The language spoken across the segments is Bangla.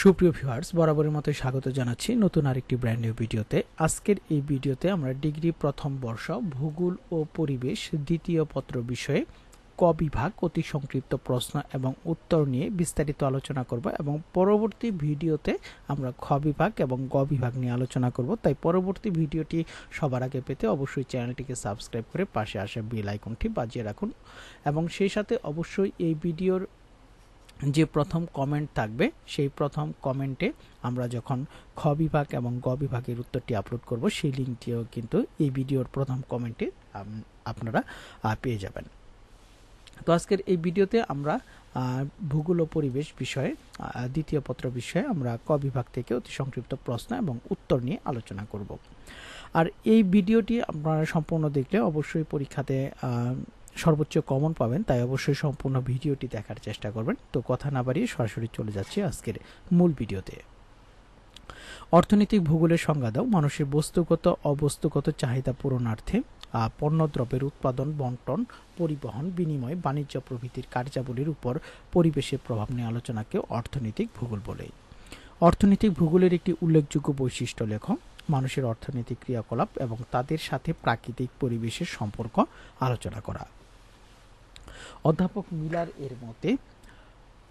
সুপ্রিয় ভিউয়ার্স বরাবরের মতো স্বাগত জানাচ্ছি নতুন আরেকটি ব্র্যান্ড নিউ ভিডিওতে। আজকের এই ভিডিওতে আমরা ডিগ্রি প্রথম বর্ষ, ভূগোল ও পরিবেশ দ্বিতীয় পত্র বিষয়ে ক বিভাগ অতি সংক্ষিপ্ত প্রশ্ন এবং উত্তর নিয়ে বিস্তারিত আলোচনা করব এবং পরবর্তী ভিডিওতে আমরা খ বিভাগ এবং গ বিভাগ নিয়ে আলোচনা করব। তাই পরবর্তী ভিডিওটি সবার আগে পেতে অবশ্যই চ্যানেলটিকে সাবস্ক্রাইব করে পাশে আসা বেল আইকনটি বাজিয়ে রাখুন এবং সেই সাথে অবশ্যই এই ভিডিওর যে প্রথম কমেন্ট থাকবে, সেই প্রথম কমেন্টে আমরা যখন খ বিভাগ এবং গ বিভাগের উত্তরটি আপলোড করব, সেই লিঙ্কটিও কিন্তু এই ভিডিওর প্রথম কমেন্টে আপনারা পেয়ে যাবেন। তো আজকের এই ভিডিওতে আমরা ভূগোল ও পরিবেশ বিষয়ে দ্বিতীয় পত্র বিষয়ে আমরা ক বিভাগ থেকে অতি সংক্ষিপ্ত প্রশ্ন এবং উত্তর নিয়ে আলোচনা করব। আর এই ভিডিওটি আপনারা সম্পূর্ণ দেখলে অবশ্যই পরীক্ষাতে সর্বোচ্চ কমন পাবেন, তাই অবশ্যই সম্পূর্ণ ভিডিওটি দেখার চেষ্টা করবেন। তো কথা না বাড়িয়ে সরাসরি চলে যাচ্ছে আজকের মূল ভিডিওতে। অর্থনৈতিক ভূগোলের সংজ্ঞা দাও। মানুষের বস্তুগত, অবস্তুগত চাহিদা পূরণার্থে পণ্যদ্রব্যের উৎপাদন, বন্টন, পরিবহন, বিনিময়, বাণিজ্য প্রভৃতির কার্যাবলীর উপর পরিবেশের প্রভাব নিয়ে আলোচনাকে অর্থনৈতিক ভূগোল বলে। অর্থনৈতিক ভূগোলের একটি উল্লেখযোগ্য বৈশিষ্ট্য লেখ। মানুষের অর্থনৈতিক ক্রিয়াকলাপ এবং তাদের সাথে প্রাকৃতিক পরিবেশের সম্পর্ক আলোচনা করা। অধ্যাপক মিলার এর মতে,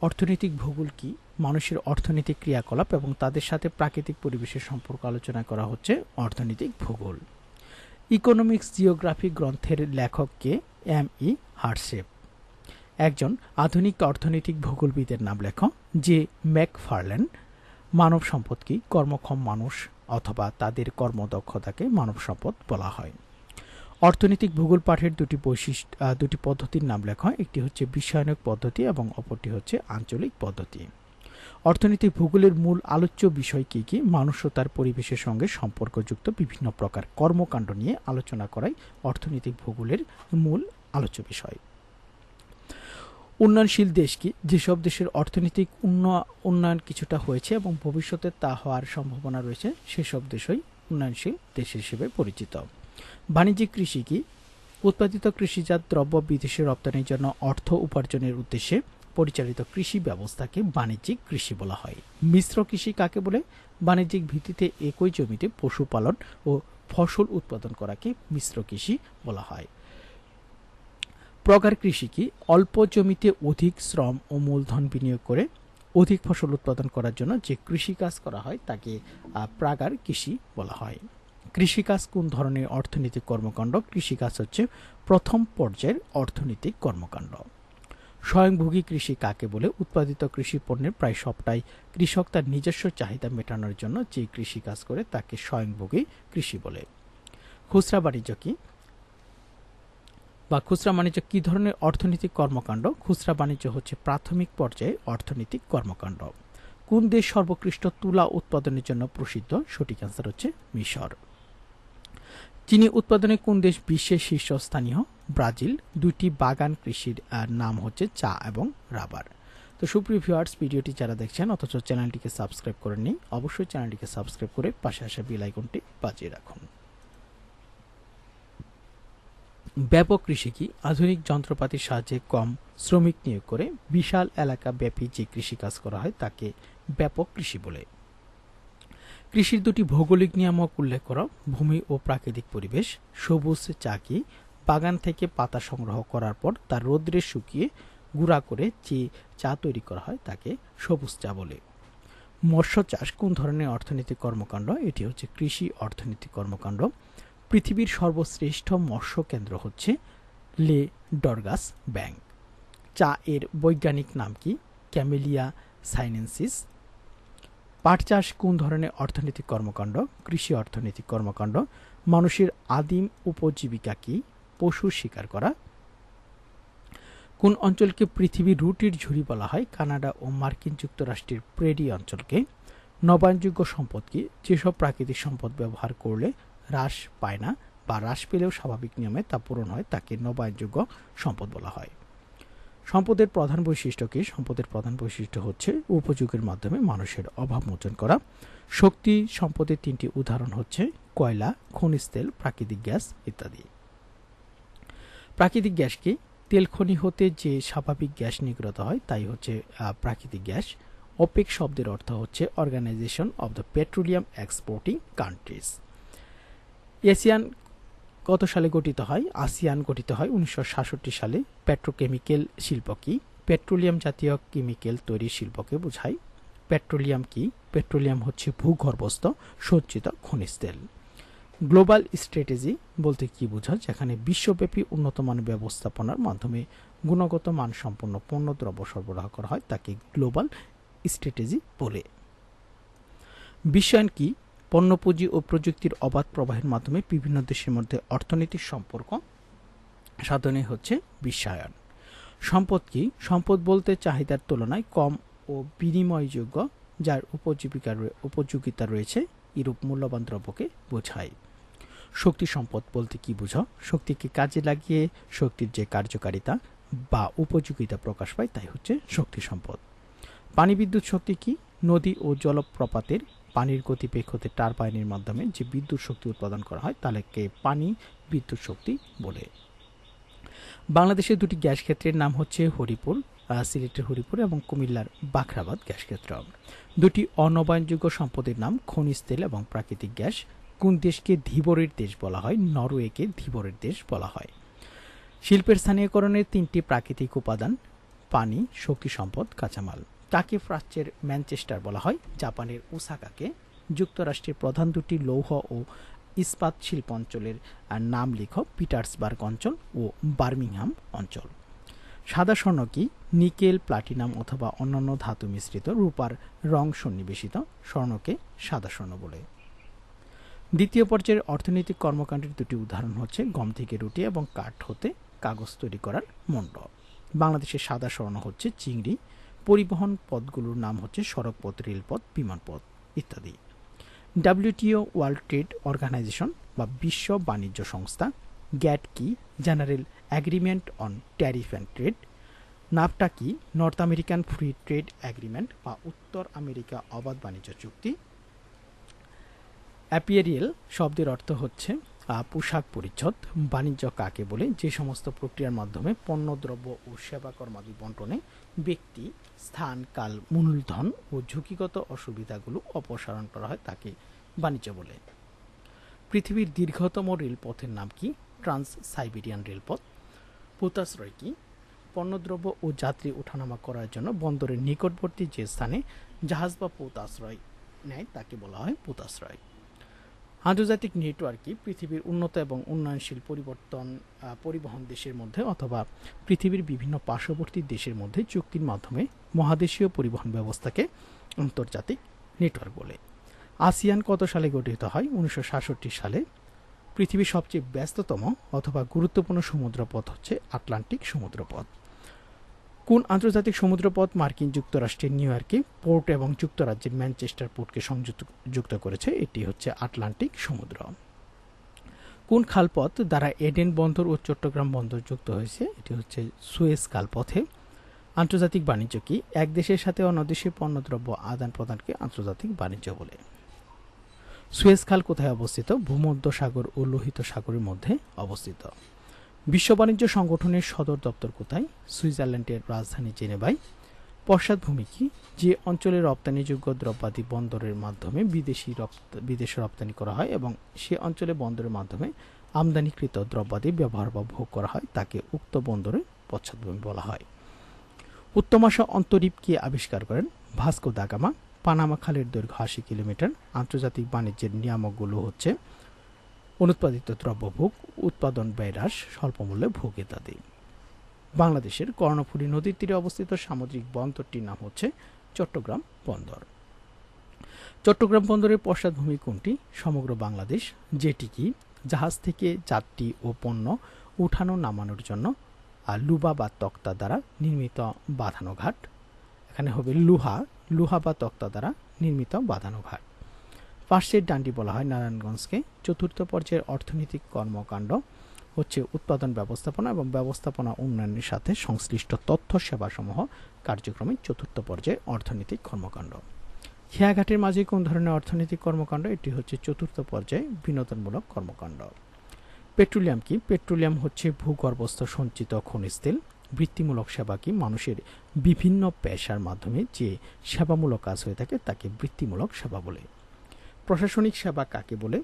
অর্থনৈতিক ভূগোল কি মানুষের অর্থনৈতিক ক্রিয়াকলাপ এবং তাদের সাথে প্রাকৃতিক পরিবেশের সম্পর্ক আলোচনা করা হচ্ছে অর্থনৈতিক ভূগোল। ইকোনমিক্স জিওগ্রাফি গ্রন্থের লেখককে এম ই হার্সেপ। একজন আধুনিক অর্থনৈতিক ভূগোলবিদের নাম লেখ, যে ম্যাক ম্যাকফার্ল্যান্ড মানব সম্পদ কি কর্মক্ষম মানুষ অথবা তাদের কর্মদক্ষতাকে মানব সম্পদ বলা হয়। অর্থনৈতিক ভূগোল পাঠের দুটি বৈশিষ্ট্য দুটি পদ্ধতির নাম লেখা হয়। একটি হচ্ছে বিশ্বায়নক পদ্ধতি এবং অপরটি হচ্ছে আঞ্চলিক পদ্ধতি। অর্থনৈতিক ভূগোলের মূল আলোচ্য বিষয় কী কী? মানুষ ও তার পরিবেশের সঙ্গে সম্পর্কযুক্ত বিভিন্ন প্রকার কর্মকাণ্ড নিয়ে আলোচনা করাই অর্থনৈতিক ভূগোলের মূল আলোচ্য বিষয়। উন্নয়নশীল দেশ কি? যেসব দেশের অর্থনৈতিক উন্নয়ন কিছুটা হয়েছে এবং ভবিষ্যতে তা হওয়ার সম্ভাবনা রয়েছে, সেসব দেশই উন্নয়নশীল দেশ হিসেবে পরিচিত। বাণিজ্যিক কৃষি কি? উৎপাদিত কৃষিজাত দ্রব্য বিদেশে রপ্তানির জন্য অর্থ উপার্জনের উদ্দেশ্যে পরিচালিত কৃষি ব্যবস্থাকে বাণিজ্যিক কৃষি বলা হয়। মিশ্র কৃষি কাকে বলে? বাণিজ্যিক ভিত্তিতে একই জমিতে পশুপালন ও ফসল উৎপাদন করাকে মিশ্র কৃষি বলা হয়। প্রগার কৃষি কি? অল্প জমিতে অধিক শ্রম ও মূলধন বিনিয়োগ করে অধিক ফসল উৎপাদন করার জন্য যে কৃষিকাজ করা হয় তাকে প্রাগার কৃষি বলা হয়। কৃষিকাজ কোন ধরনের অর্থনৈতিক কর্মকাণ্ড? কৃষিকাজ হচ্ছে প্রথম পর্যায়ের অর্থনৈতিক কর্মকাণ্ড। স্বয়ংভোগী কৃষি কাকে বলে? উৎপাদিত কৃষি পণ্যের প্রায় সবটাই কৃষক তার নিজস্ব চাহিদা মেটানোর জন্য যে কৃষি কাজ করে তাকে স্বয়ংভোগী কৃষি বলে। খুচরা বাণিজ্য কি? বা খুচরা বাণিজ্য কী ধরনের অর্থনৈতিক কর্মকাণ্ড? খুচরা বাণিজ্য হচ্ছে প্রাথমিক পর্যায়ে অর্থনৈতিক কর্মকাণ্ড। কোন দেশ সর্বোৎকৃষ্ট তুলা উৎপাদনের জন্য প্রসিদ্ধ? সঠিক অ্যান্সার হচ্ছে মিশর। চিনি উৎপাদনে কোন দেশ বিশ্বের শীর্ষস্থানীয়? ব্রাজিল। দুইটি বাগান কৃষির নাম হচ্ছে চা এবং রাবার। তো সুপ্রিয় ভিউয়ার্স, ভিডিওটি যারা দেখছেন, অথচ চ্যানেলটিকে সাবস্ক্রাইব করেননি, অবশ্যই চ্যানেলটিকে সাবস্ক্রাইব করে পাশে আসা বেল আইকনটি বাজিয়ে রাখুন। ব্যাপক কৃষি কি? আধুনিক যন্ত্রপাতির সাহায্যে কম শ্রমিক নিয়োগ করে বিশাল এলাকা ব্যাপী যে কৃষিকাজ করা হয়, তাকে ব্যাপক কৃষি বলে। কৃষির দুটি ভৌগোলিক নিয়ামক উল্লেখ করা। ভূমি ও প্রাকৃতিক পরিবেশ, সবুজ চাকি, বাগান থেকে পাতা সংগ্রহ করার পর তা রোদ্রে শুকিয়ে গুঁড়া করে যে চা তৈরি করা হয় তাকে সবুজ চা বলে। মৎস্য চাষ কোন ধরনের অর্থনৈতিক কর্মকাণ্ড? এটি হচ্ছে কৃষি অর্থনৈতিক কর্মকাণ্ড। পৃথিবীর সর্বশ্রেষ্ঠ মৎস্য কেন্দ্র হচ্ছে লে ডরগাস ব্যাংক। চা এর বৈজ্ঞানিক নাম কি? Camellia sinensis. পাট চাষ কোন ধরনের অর্থনৈতিক কর্মকাণ্ড? কৃষি অর্থনৈতিক কর্মকাণ্ড। মানুষের আদিম উপজীবিকা কি? পশু শিকার করা। কোন অঞ্চলকে পৃথিবীর রুটির ঝুড়ি বলা হয়? কানাডা ও মার্কিন যুক্তরাষ্ট্রের প্রেডি অঞ্চলকে। নবায়নযোগ্য সম্পদ কি? যেসব প্রাকৃতিক সম্পদ ব্যবহার করলে হ্রাস পায় না বা হ্রাস পেলেও স্বাভাবিক নিয়মে তা পূরণ হয়, তাকে নবায়নযোগ্য সম্পদ বলা হয়। সম্পদের প্রধান বৈশিষ্ট্য কি? সম্পদের প্রধান বৈশিষ্ট্য হচ্ছে উপযোগের মাধ্যমে মানুষের অভাব মোচন করা। শক্তি, সম্পদের তিনটি উদাহরণ হচ্ছে কয়লা, খনিজ তেল, প্রাকৃতিক গ্যাস ইত্যাদি। প্রাকৃতিক গ্যাস কি? তেল খনি হতে যে স্বাভাবিক গ্যাস নির্গত হয় তাই হচ্ছে প্রাকৃতিক গ্যাস। ওপেক শব্দের অর্থ হচ্ছে organization of the petroleum exporting countries ASEAN কত সালে গঠিত হয়? আসিয়ান গঠিত হয় উনিশশো সাতষট্টি সালে। পেট্রোকেমিক্যাল শিল্প কি? পেট্রোলিয়াম জাতীয় কেমিক্যাল তৈরির শিল্পকে বোঝায়। পেট্রোলিয়াম কি? পেট্রোলিয়াম হচ্ছে ভূগর্ভস্থ, সজ্জিত খনিজ তেল। গ্লোবাল স্ট্র্যাটেজি বলতে কি বোঝায়? যেখানে বিশ্বব্যাপী উন্নত মানের ব্যবস্থাপনার মাধ্যমে গুণগত মানসম্পন্ন পণ্য দ্রব্য সরবরাহ করা হয়, তাকে গ্লোবাল স্ট্র্যাটেজি বলে। বিশ্বায়ন কি? পণ্যপুঁজি ও প্রযুক্তির অবাধ প্রবাহের মাধ্যমে বিভিন্ন দেশের মধ্যে অর্থনৈতিক সম্পর্ক সাধনে হচ্ছে বিশ্বায়ন। সম্পদ কি? সম্পদ বলতে চাহিদার তুলনায় কম ও বিনিময়যোগ্য, যার উপজীবিকা উপযোগিতা রয়েছে এরূপ মূল্যবান দ্রব্যকে বোঝায়। শক্তি সম্পদ বলতে কি বোঝাও শক্তিকে কাজে লাগিয়ে শক্তির যে কার্যকারিতা বা উপযোগিতা প্রকাশ পায়, তাই হচ্ছে শক্তি সম্পদ। পানি বিদ্যুৎ শক্তি কি? নদী ও জলপ্রপাতের পানির গতিপেক্ষতে টারবাইনের মাধ্যমে যে বিদ্যুৎ শক্তি উৎপাদন করা হয় তাকে পানি বিদ্যুৎ শক্তি বলে। বাংলাদেশের দুটি গ্যাস ক্ষেত্রের নাম হচ্ছে হরিপুর সিলেটের হরিপুর এবং কুমিল্লার বাখরাবাদ গ্যাস ক্ষেত্র। দুটি অনবায়নযোগ্য সম্পদের নাম খনিজ তেল এবং প্রাকৃতিক গ্যাস। কোন দেশকে ধীবরের দেশ বলা হয়? নরওয়েকে ধীবরের দেশ বলা হয়। শিল্পের স্থানীয়করণের তিনটি প্রাকৃতিক উপাদান, পানি, শক্তি সম্পদ, কাঁচামাল। কাকে প্রাচ্যের ম্যানচেস্টার বলা হয়, জাপানের ওসাকাকে। যুক্তরাষ্ট্রের প্রধান দুটি লৌহ ও ইস্পাত শিল্প অঞ্চলের নাম লিখ, পিটার্সবার্গ অঞ্চল ও বার্মিংহাম অঞ্চল। সাদা স্বর্ণ কি? নিকেল, প্লাটিনাম অথবা অন্যান্য ধাতু মিশ্রিত রূপার রং সন্নিবেশিত স্বর্ণকে সাদা স্বর্ণ বলে। দ্বিতীয় পর্যায়ের অর্থনৈতিক কর্মকাণ্ডের দুটি উদাহরণ হচ্ছে গম থেকে রুটি এবং কাঠ হতে কাগজ তৈরি করার মণ্ড বাংলাদেশের সাদা স্বর্ণ হচ্ছে চিংড়ি পরিবহন পথগুলোর নাম হচ্ছে সড়কপথ, রেলপথ, বিমানপথ ইত্যাদি। ডাব্লিউটিও ওয়ার্ল্ড ট্রেড অর্গানাইজেশন বা বিশ্ব বাণিজ্য সংস্থা গ্যাট কি general agreement on tariff and trade, NAFTA কি North American free trade agreement বা উত্তর আমেরিকা অবাধ বাণিজ্য চুক্তি? অ্যাপিয়ারিয়েল শব্দের অর্থ হচ্ছে পোশাক পরিচ্ছদ, বাণিজ্য কাকে বলে, যে সমস্ত প্রক্রিয়ার মাধ্যমে পণ্যদ্রব্য ও সেবা কর্মাদি বন্টনে ব্যক্তি, স্থান, কাল, মূলধন ও ঝুঁকিগত অসুবিধাগুলো অপসারণ করা হয় তাকে বাণিজ্য বলে। পৃথিবীর দীর্ঘতম রেলপথের নাম কি? ট্রান্স সাইবেরিয়ান রেলপথ। পোতাশ্রয় কি? পণ্যদ্রব্য ও যাত্রী ওঠানামা করার জন্য বন্দরের নিকটবর্তী যে স্থানে জাহাজ বা পোতাশ্রয় নেয় তাকে বলা হয় পোতাশ্রয়। আন্তর্জাতিক নেটওয়ার্কই পৃথিবীর উন্নত এবং উন্নয়নশীল পরিবর্তন পরিবহন দেশের মধ্যে অথবা পৃথিবীর বিভিন্ন পার্শ্ববর্তী দেশের মধ্যে চুক্তির মাধ্যমে মহাদেশীয় পরিবহন ব্যবস্থাকে আন্তর্জাতিক নেটওয়ার্ক বলে। আসিয়ান কত সালে গঠিত হয়? উনিশশো সাতষট্টি সালে। পৃথিবীর সবচেয়ে ব্যস্ততম অথবা গুরুত্বপূর্ণ সমুদ্রপথ হচ্ছে আটলান্টিক সমুদ্রপথ। কোন আন্তর্জাতিক সমুদ্রপথ মার্কিন যুক্তরাষ্ট্রের নিউ ইয়র্কে পোর্ট এবং যুক্তরাজ্যের ম্যানচেস্টার পোর্টকে সংযুক্ত, যুক্ত করেছে? এটি হচ্ছে আটলান্টিক সমুদ্র। কোন খালপথ দ্বারা এডেন বন্দর ও চট্টগ্রাম বন্দর যুক্ত হয়েছে? এটি হচ্ছে সুয়েজ খালপথে। আন্তর্জাতিক বাণিজ্য কি? এক দেশের সাথে অন্য দেশের পণ্যদ্রব্য আদান প্রদানকে আন্তর্জাতিক বাণিজ্য বলে। সুয়েজ খাল কোথায় অবস্থিত? ভূমধ্য সাগর ও লোহিত সাগরের মধ্যে অবস্থিত। বিশ্ব বাণিজ্য সংগঠনের সদর দপ্তর কোথায়? সুইজারল্যান্ডের রাজধানী জেনেভাই পশ্চাৎভূমি কি? যে অঞ্চলে রপ্তানিযোগ্য দ্রব্যাদি বন্দরের মাধ্যমে বিদেশি রপ্ত, বিদেশে রপ্তানি করা হয় এবং সে অঞ্চলে বন্দরের মাধ্যমে আমদানিকৃত দ্রব্যাদি ব্যবহার বা ভোগ করা হয়, তাকে উক্ত বন্দরের পশ্চাৎভূমি বলা হয়। উত্তমাশা অন্তরীপ কে আবিষ্কার করেন? ভাস্কো দাগামা পানামা খালের দৈর্ঘ্য আশি কিলোমিটার। আন্তর্জাতিক বাণিজ্যের নিয়ামকগুলো হচ্ছে অনুৎপাদিত দ্রব্যভোগ, উৎপাদন ব্যয় হ্রাস স্বল্পমূল্যে ভোগ ইত্যাদি। বাংলাদেশের কর্ণফুলী নদীর তীরে অবস্থিত সামুদ্রিক বন্দরটির নাম হচ্ছে চট্টগ্রাম বন্দর। চট্টগ্রাম বন্দরের পশ্চাৎভূমি কোনটি? সমগ্র বাংলাদেশ, যেটি কি? জাহাজ থেকে যাত্রী ও পণ্য উঠানো নামানোর জন্য আর লুবা বা তক্তা দ্বারা নির্মিত বাঁধানো ঘাট। এখানে হবে লুহা লুহা বা তক্তা দ্বারা নির্মিত বাঁধানো ঘাট। পার্শ্বের ডান্ডি বলা হয় নারায়ণগঞ্জকে। চতুর্থ পর্যায়ের অর্থনৈতিক কর্মকাণ্ড হচ্ছে উৎপাদন ব্যবস্থাপনা এবং ব্যবস্থাপনা উন্নয়নের সাথে সংশ্লিষ্ট তথ্য সেবাসমূহ কার্যক্রমে চতুর্থ পর্যায়ে অর্থনৈতিক কর্মকাণ্ড। খেয়াঘাটের মাঝে কোন ধরনের অর্থনৈতিক কর্মকাণ্ড? এটি হচ্ছে চতুর্থ পর্যায়ে বিনোদনমূলক কর্মকাণ্ড। পেট্রোলিয়াম কি? পেট্রোলিয়াম হচ্ছে ভূগর্ভস্থ সঞ্চিত খনিজ তেল। বৃত্তিমূলক সেবা কি? মানুষের বিভিন্ন পেশার মাধ্যমে যে সেবামূলক কাজ হয়ে থাকে তাকে বৃত্তিমূলক সেবা বলে। প্রশাসনিক সেবা কাকে বলে?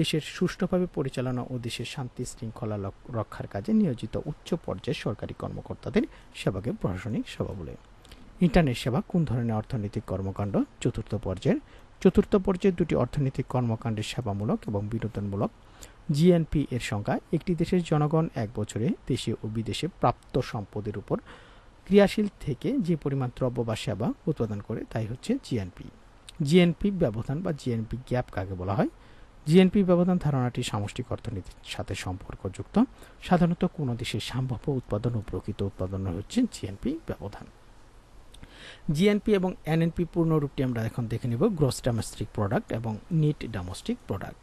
দেশের সুষ্ঠুভাবে পরিচালনা ও দেশের শান্তি শৃঙ্খলা রক্ষার কাজে নিয়োজিত উচ্চ পর্যায়ের সরকারি কর্মকর্তাদের সেবাকে প্রশাসনিক সেবা বলে। ইন্টারনেট সেবা কোন ধরনের অর্থনৈতিক কর্মকাণ্ড? চতুর্থ পর্যায়ের। চতুর্থ পর্যায়ের দুটি অর্থনৈতিক কর্মকাণ্ডের সেবামূলক এবং বিনোদনমূলক। জিএনপি এর সংখ্যা একটি দেশের জনগণ এক বছরে দেশে ও বিদেশে প্রাপ্ত সম্পদের উপর ক্রিয়াশীল থেকে যে পরিমাণ দ্রব্য বা সেবা উৎপাদন করে তাই হচ্ছে জিএনপি জিএনপি ব্যবধান বা জিএনপি গ্যাপ কাকে বলা হয়? জিএনপি ব্যবধান ধারণাটি সামষ্টিক অর্থনীতির সাথে সম্পর্কযুক্ত। সাধারণত কোনো দেশের সম্ভাব্য উৎপাদন ও প্রকৃত উৎপাদন হচ্ছে জিএনপি ব্যবধান। জিএনপি এবং এনএনপি পূর্ণরূপটি আমরা এখন দেখে নেব গ্রস ডোমেস্টিক প্রোডাক্ট এবং net domestic product.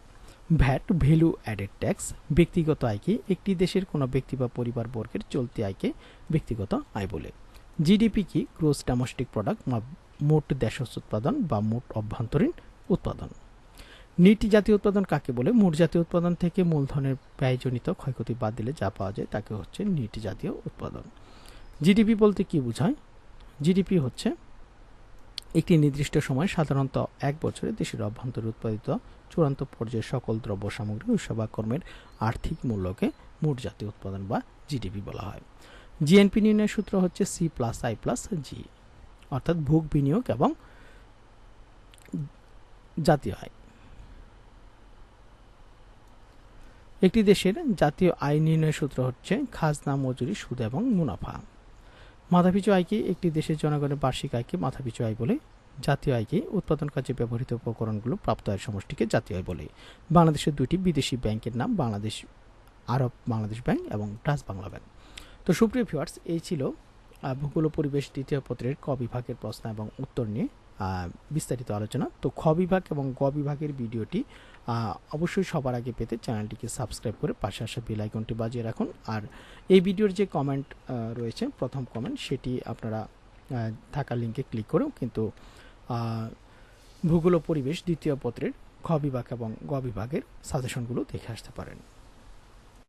VAT value added tax, ব্যক্তিগত আয়কে, একটি দেশের কোনো ব্যক্তি বা পরিবার বর্গের চলতি আয়কে ব্যক্তিগত আয় বলে। জিডিপি কি গ্রোস ডোমেস্টিক প্রোডাক্ট? মোট দেশজ উৎপাদন বা মোট অভ্যন্তরীণ উৎপাদন। নিট জাতীয় উৎপাদন কাকে বলে? মোট জাতীয় উৎপাদন থেকে মূলধনের ব্যয়জনিত ক্ষয়ক্ষতি বাদ দিলে যা পাওয়া যায় তাকে হচ্ছে নিট জাতীয় উৎপাদন। জিডিপি বলতে কি বোঝায়? জিডিপি হচ্ছে একটি নির্দিষ্ট সময় সাধারণত এক বছরে দেশের অভ্যন্তরে উৎপাদিত চূড়ান্ত পর্যায়ে সকল দ্রব্য সামগ্রী ও সেবা কর্মের আর্থিক মূল্যকে মোট জাতীয় উৎপাদন বা জিডিপি বলা হয়। জিএনপি নির্ণয়ের সূত্র হচ্ছে C plus I plus G অর্থাৎ ভোগ বিনিয়োগ এবং জাতীয় আয়। একটি দেশের জাতীয় আয় নির্ণয়ের সূত্র হচ্ছে খাজনা, মজুরি, সুদ এবং মুনাফা। মাথাপিছু আয়কে একটি দেশের জনগণের বার্ষিক আয়কে মাথাপিছু আয় বলে, জাতীয় আয়কে উৎপাদন কাজে ব্যবহৃত উপকরণগুলো প্রাপ্ত আয়ের সমষ্টিকে জাতীয় আয় বলে। বাংলাদেশের দুটি বিদেশি ব্যাংকের নাম বাংলাদেশ আরব বাংলাদেশ ব্যাংক এবং ডাচ বাংলা ব্যাংক। তো সুপ্রিয় ভিউয়ার্স এই ছিল ভূগোল পরিবেশ দ্বিতীয় পত্রের ক বিভাগের প্রশ্ন এবং উত্তর নিয়ে বিস্তারিত আলোচনা। তো খ বিভাগ এবং গ বিভাগের ভিডিওটি অবশ্যই সবার আগে পেতে চ্যানেলটিকে সাবস্ক্রাইব করে পাশে আসা বেল আইকনটি বাজিয়ে রাখুন। আর এই ভিডিওর যে কমেন্ট রয়েছে, প্রথম কমেন্ট, সেটি আপনারা থাকা লিঙ্কে ক্লিক করেও কিন্তু ভূগোল পরিবেশ দ্বিতীয় পত্রের খ বিভাগ এবং গ বিভাগের সাজেশনগুলো দেখে আসতে পারেন।